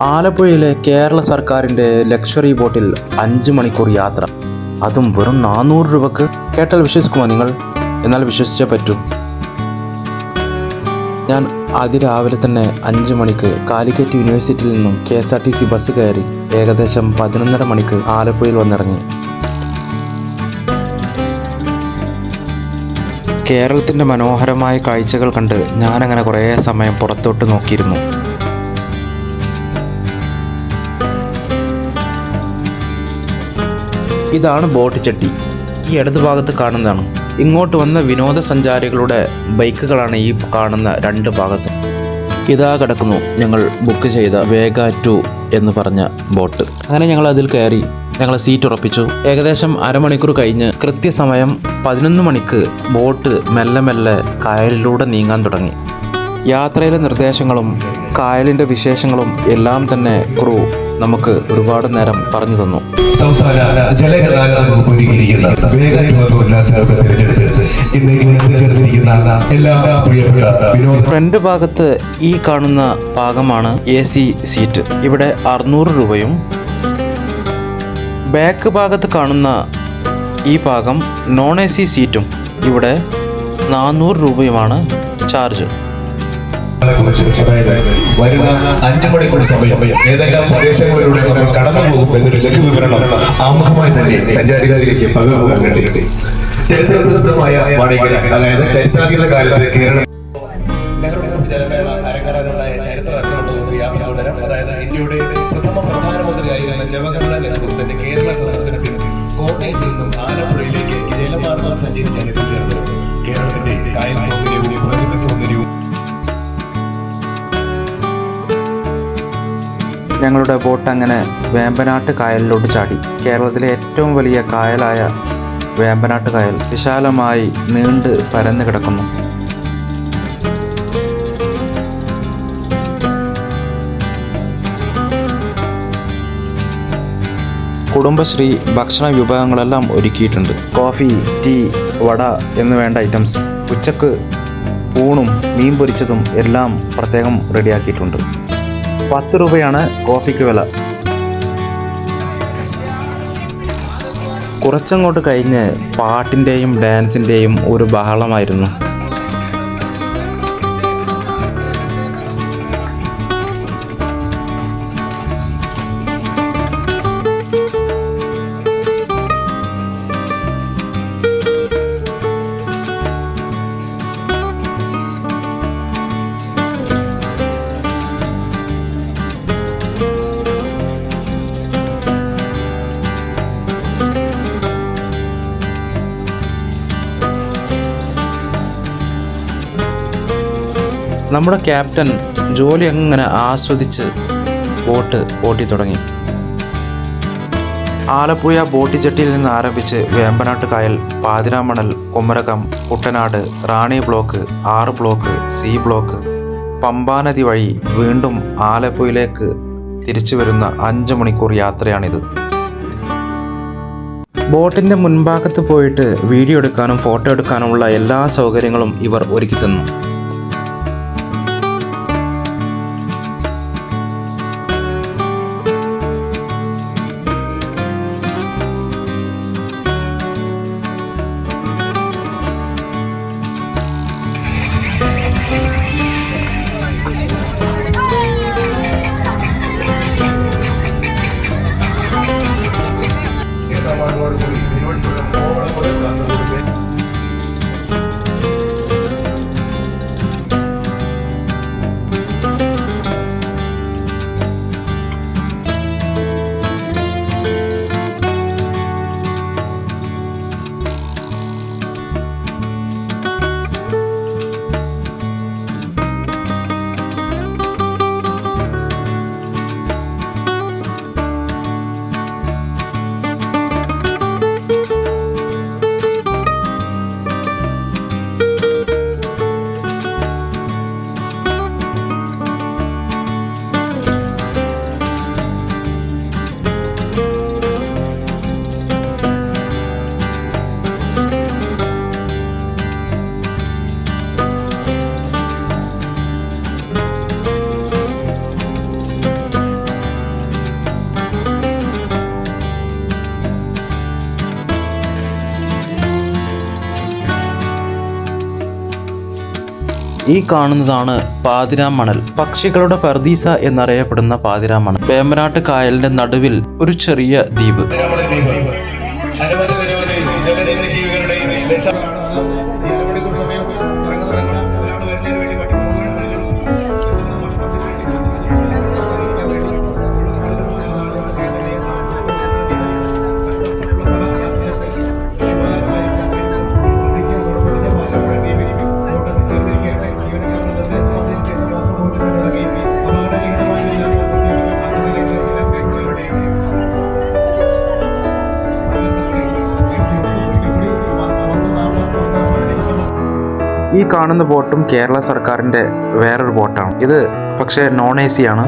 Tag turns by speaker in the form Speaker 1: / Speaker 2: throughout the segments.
Speaker 1: ആലപ്പുഴയിലെ കേരള സർക്കാരിന്റെ ലക്ഷറി ബോട്ടിൽ അഞ്ച് മണിക്കൂർ യാത്ര. അതും വെറും നാനൂറ് രൂപക്ക്. കേട്ടാൽ വിശ്വസിക്കുമോ നിങ്ങൾ? എന്നാൽ വിശ്വസിച്ചേ പറ്റൂ. ഞാൻ അതിരാവിലെ തന്നെ അഞ്ച് മണിക്ക് കാലിക്കറ്റ് യൂണിവേഴ്സിറ്റിയിൽ നിന്നും K S R T C bus കയറി ഏകദേശം പതിനൊന്നര മണിക്ക് ആലപ്പുഴയിൽ വന്നിറങ്ങി. കേരളത്തിന്റെ മനോഹരമായ കാഴ്ചകൾ കണ്ട് ഞാനങ്ങനെ കുറേ സമയം പുറത്തോട്ട് നോക്കിയിരുന്നു. ഇതാണ് ബോട്ട് ചട്ടി. ഈ ഇടതു ഭാഗത്ത് കാണുന്നതാണ്. ഇങ്ങോട്ട് വന്ന വിനോദസഞ്ചാരികളുടെ ബൈക്കുകളാണ് ഈ കാണുന്ന രണ്ട് ഭാഗത്ത്. ഇതാ കിടക്കുന്നു ഞങ്ങൾ ബുക്ക് ചെയ്ത വേഗ ടു എന്ന് പറഞ്ഞ ബോട്ട്. അങ്ങനെ ഞങ്ങൾ അതിൽ കയറി. ഞങ്ങൾ സീറ്റ് ഉറപ്പിച്ചു. ഏകദേശം അരമണിക്കൂർ കഴിഞ്ഞ് കൃത്യസമയം പതിനൊന്ന് മണിക്ക് ബോട്ട് മെല്ലെ മെല്ലെ കായലിലൂടെ നീങ്ങാൻ തുടങ്ങി. യാത്രയിലെ നിർദ്ദേശങ്ങളും കായലിന്റെ വിശേഷങ്ങളും എല്ലാം തന്നെ ക്രൂ. നമുക്ക് ഒരുപാട് നേരം പറഞ്ഞു തന്നു.
Speaker 2: സംസ്ഥാന ജലഗതാഗത വകുപ്പ് ഒരുക്കിയിരിക്കുന്ന വേഗ ഉല്ലാസങ്ങൾക്ക് തിരഞ്ഞെടുത്ത് ഇന്നേക്ക് എത്തിച്ചേർന്നിരിക്കുന്ന എല്ലാ പ്രിയപ്പെട്ട
Speaker 1: ഫ്രണ്ട് ഭാഗത്ത് ഈ കാണുന്ന ഭാഗമാണ് എ സി സീറ്റ് ഇവിടെ അറുന്നൂറ് രൂപയും ബാക്ക് ഭാഗത്ത് കാണുന്ന ഈ ഭാഗം നോൺ എ സി സീറ്റും ഇവിടെ നാനൂറ് രൂപയുമാണ് ചാർജ്
Speaker 2: വരുന്ന അഞ്ചു മണിക്കൂർ സമയം ഏതെല്ലാം പ്രദേശങ്ങളിലൂടെ നമ്മൾ കടന്നു പോകും എന്നൊരു ലഘു വിവരണം ആമുഖമായി തന്നെ സഞ്ചാരികളിലേക്ക് പകർന്നു നൽകട്ടെ ചരിത്രപ്രസിദ്ധമായ വാണിജ്യ അതായത് ചരിത്രാതീത കാലത്ത് കേരളം നെഹ്റു ജലമേള അരങ്ങേറാനുണ്ടായ ചരിത്ര നമുക്ക് യാത്ര അതായത് ഇന്ത്യയുടെ പ്രഥമ പ്രധാനമന്ത്രിയായിരുന്ന ജവഹർലാൽ നെഹ്റുവിന്റെ കേരള സന്ദർശനത്തിൽ കോട്ടയത്ത് നിന്നും ആലപ്പുഴയിലേക്ക് ജലമാർഗം സഞ്ചരിച്ചാണ് എത്തിച്ചേർന്നത്. കേരളത്തിന്റെ കായൽ സൗന്ദര്യവും
Speaker 1: ഞങ്ങളുടെ ബോട്ട് അങ്ങനെ വേമ്പനാട്ട് കായലിലോട്ട് ചാടി. കേരളത്തിലെ ഏറ്റവും വലിയ കായലായ വേമ്പനാട്ട് കായൽ വിശാലമായി നീണ്ട് പരന്നു കിടക്കുന്നു. കുടുംബശ്രീ ഭക്ഷണ വിഭവങ്ങളെല്ലാം ഒരുക്കിയിട്ടുണ്ട്. കോഫി ടീ വട എന്ന് വേണ്ട ഐറ്റംസ്. ഉച്ചയ്ക്ക് ഊണും മീൻ പൊരിച്ചതും എല്ലാം പ്രത്യേകം റെഡിയാക്കിയിട്ടുണ്ട്. പത്ത് രൂപയാണ് കോഫിക്ക് വില. കുറച്ചങ്ങോട്ട് കഴിഞ്ഞ് പാട്ടിന്റെയും ഡാൻസിന്റെയും ഒരു ബഹളമായിരുന്നു. നമ്മുടെ ക്യാപ്റ്റൻ ജോലി അങ്ങനെ ആസ്വദിച്ച് ബോട്ട് ഓട്ടി തുടങ്ങി? ആലപ്പുഴ ബോട്ടിച്ചട്ടിയിൽ നിന്ന് ആരംഭിച്ച് വേമ്പനാട്ട് കായൽ Pathiramanal Kumarakom Kuttanad Rani block R block C block പമ്പാനദി വഴി വീണ്ടും ആലപ്പുഴയിലേക്ക് തിരിച്ചു വരുന്ന അഞ്ച് മണിക്കൂർ യാത്രയാണിത്. ബോട്ടിന്റെ മുൻഭാഗത്ത് പോയിട്ട് വീഡിയോ എടുക്കാനും ഫോട്ടോ എടുക്കാനുമുള്ള എല്ലാ സൗകര്യങ്ങളും ഇവർ ഒരുക്കി തന്നു. ഈ കാണുന്നതാണ് പാതിരാമണൽ. പക്ഷികളുടെ പർദീസ എന്നറിയപ്പെടുന്ന പാതിരാമണൽ. വേമ്പനാട്ട് കായലിന്റെ നടുവിൽ ഒരു ചെറിയ ദ്വീപ്.
Speaker 3: അരമണി
Speaker 1: കാണുന്ന ബോട്ടും കേരള സർക്കാരിന്റെ വേറൊരു ബോട്ടാണ്. ഇത് പക്ഷേ നോൺ എ സി ആണ്.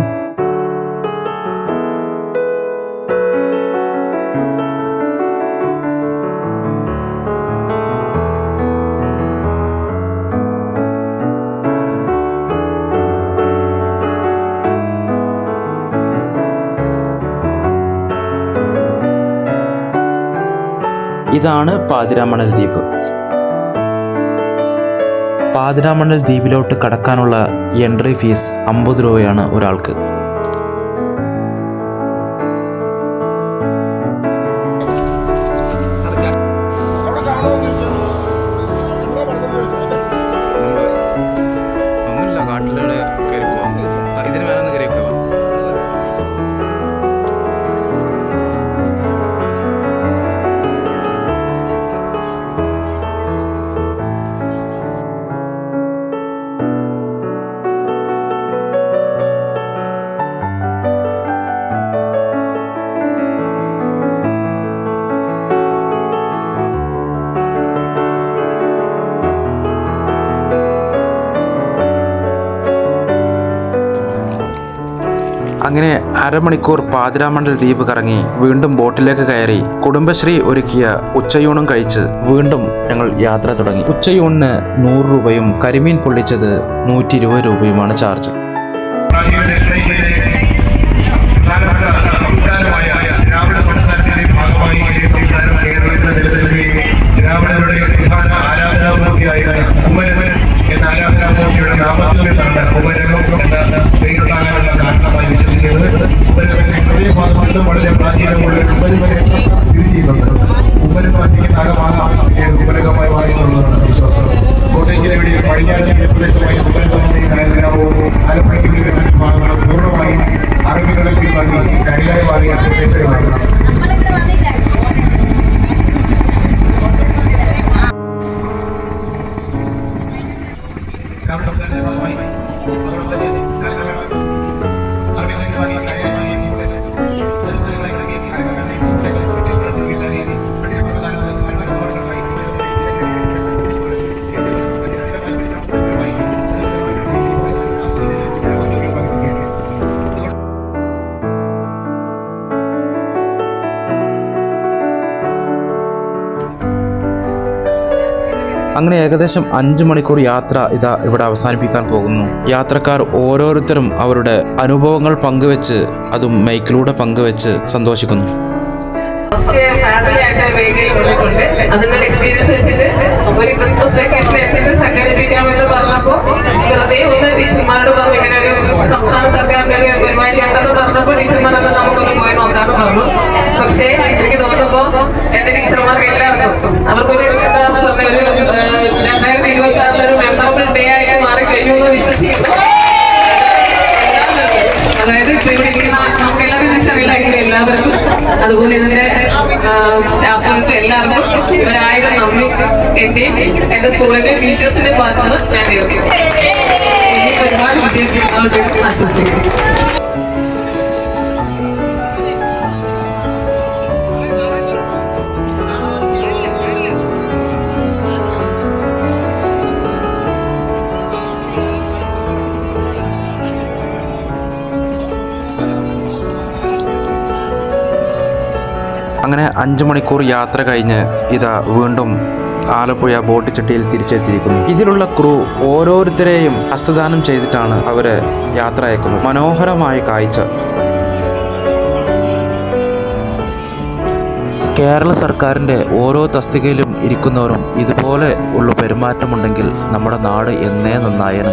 Speaker 1: ഇതാണ് പാതിരാമണൽ ദ്വീപ്. പാതിരാമണൽ ദ്വീപിലോട്ട് കടക്കാനുള്ള എൻട്രി ഫീസ് അമ്പത് രൂപയാണ് ഒരാൾക്ക്. അങ്ങനെ അരമണിക്കൂർ പാതിരാമണ്ഡൽ ദ്വീപ് കറങ്ങി വീണ്ടും ബോട്ടിലേക്ക് കയറി കുടുംബശ്രീ ഒരുക്കിയ ഉച്ചയൂണും കഴിച്ച് വീണ്ടും ഞങ്ങൾ യാത്ര തുടങ്ങി. ഉച്ചയൂണിന് നൂറ് രൂപയും കരിമീൻ പൊള്ളിച്ചത് നൂറ്റി രൂപയുമാണ് ചാർജ്. അങ്ങനെ ഏകദേശം അഞ്ചു മണിക്കൂർ യാത്ര ഇതാ ഇവിടെ അവസാനിപ്പിക്കാൻ പോകുന്നു. യാത്രക്കാർ ഓരോരുത്തരും അവരുടെ അനുഭവങ്ങൾ പങ്കുവെച്ച് അതും മൈക്കിലൂടെ പങ്കുവെച്ച് സന്തോഷിക്കുന്നു.
Speaker 4: സംസ്ഥാന സർക്കാരിന്റെ ഒരു പരിപാടി ഉണ്ടെന്ന് പറഞ്ഞപ്പോൾ ടീച്ചർമാരൊക്കെ നമുക്കൊന്ന് പോയി നോക്കാന്ന് പറഞ്ഞു പക്ഷേ എനിക്ക് തോന്നുമ്പോ എന്റെ ടീച്ചർമാർക്ക് എല്ലാവർക്കും അവർക്കൊരു രണ്ടായിരത്തി ഇരുപത്തി ആറിൽ ഒരു മെമ്മറബിൾ ഡേ ആയിട്ട് മാറി കഴിഞ്ഞു എന്ന് വിശ്വസിക്കുന്നു. അതായത് ഇവിടെ ഇരിക്കുന്ന നമുക്ക് എല്ലാവരും തിരിച്ചറിയില്ലായിരിക്കും എല്ലാവർക്കും? അതുപോലെ ഇതിന്റെ സ്റ്റാഫുകൾക്ക് എല്ലാവർക്കും ഒരായിരം നന്ദി. എന്റെയും എന്റെ സ്കൂളിന്റെ ടീച്ചേഴ്സിന്റെ ഭാഗത്തുനിന്ന് ഞാൻ നേർക്കും ഒരുപാട് വിജയം ആശംസിക്കുന്നു.
Speaker 1: അങ്ങനെ അഞ്ച് മണിക്കൂർ യാത്ര കഴിഞ്ഞ് ഇതാ വീണ്ടും ആലപ്പുഴ ബോട്ട് ചട്ടിയിൽ തിരിച്ചെത്തിയിരിക്കുന്നു. ഇതിലുള്ള ക്രൂ ഓരോരുത്തരെയും ഹസ്തദാനം ചെയ്തിട്ടാണ് അവർ യാത്ര അയക്കുന്നത്. മനോഹരമായ കാഴ്ച. കേരള സർക്കാരിന്റെ ഓരോ തസ്തികയിലും ഇരിക്കുന്നവരും ഇതുപോലെ ഇതുപോലെ ഉള്ള പെരുമാറ്റമുണ്ടെങ്കിൽ നമ്മുടെ നാട് എന്നേ നന്നായന്.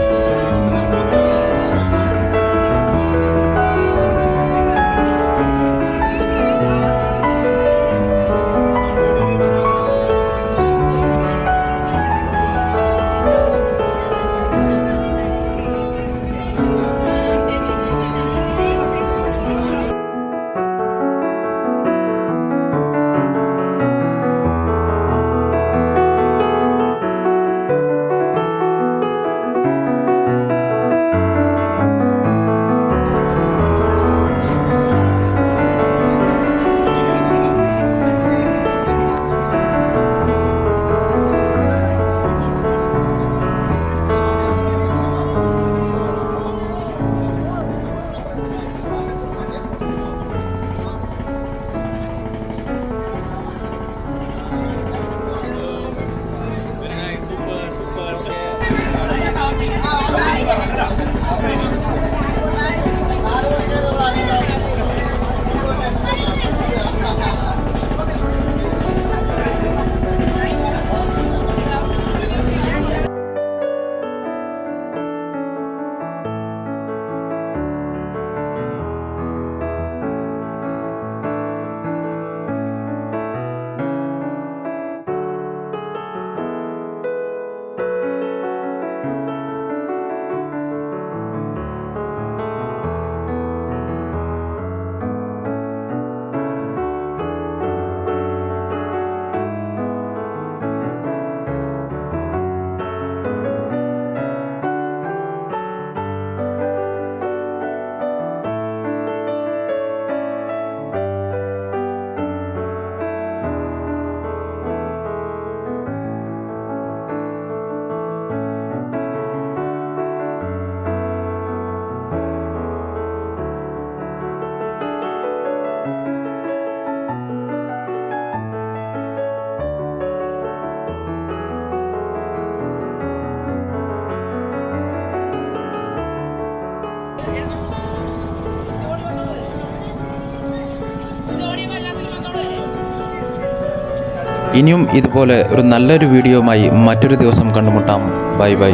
Speaker 1: ഇനിയും ഇതുപോലെ ഒരു നല്ലൊരു വീഡിയോയുമായി മറ്റൊരു ദിവസം കണ്ടുമുട്ടാം. Bye bye.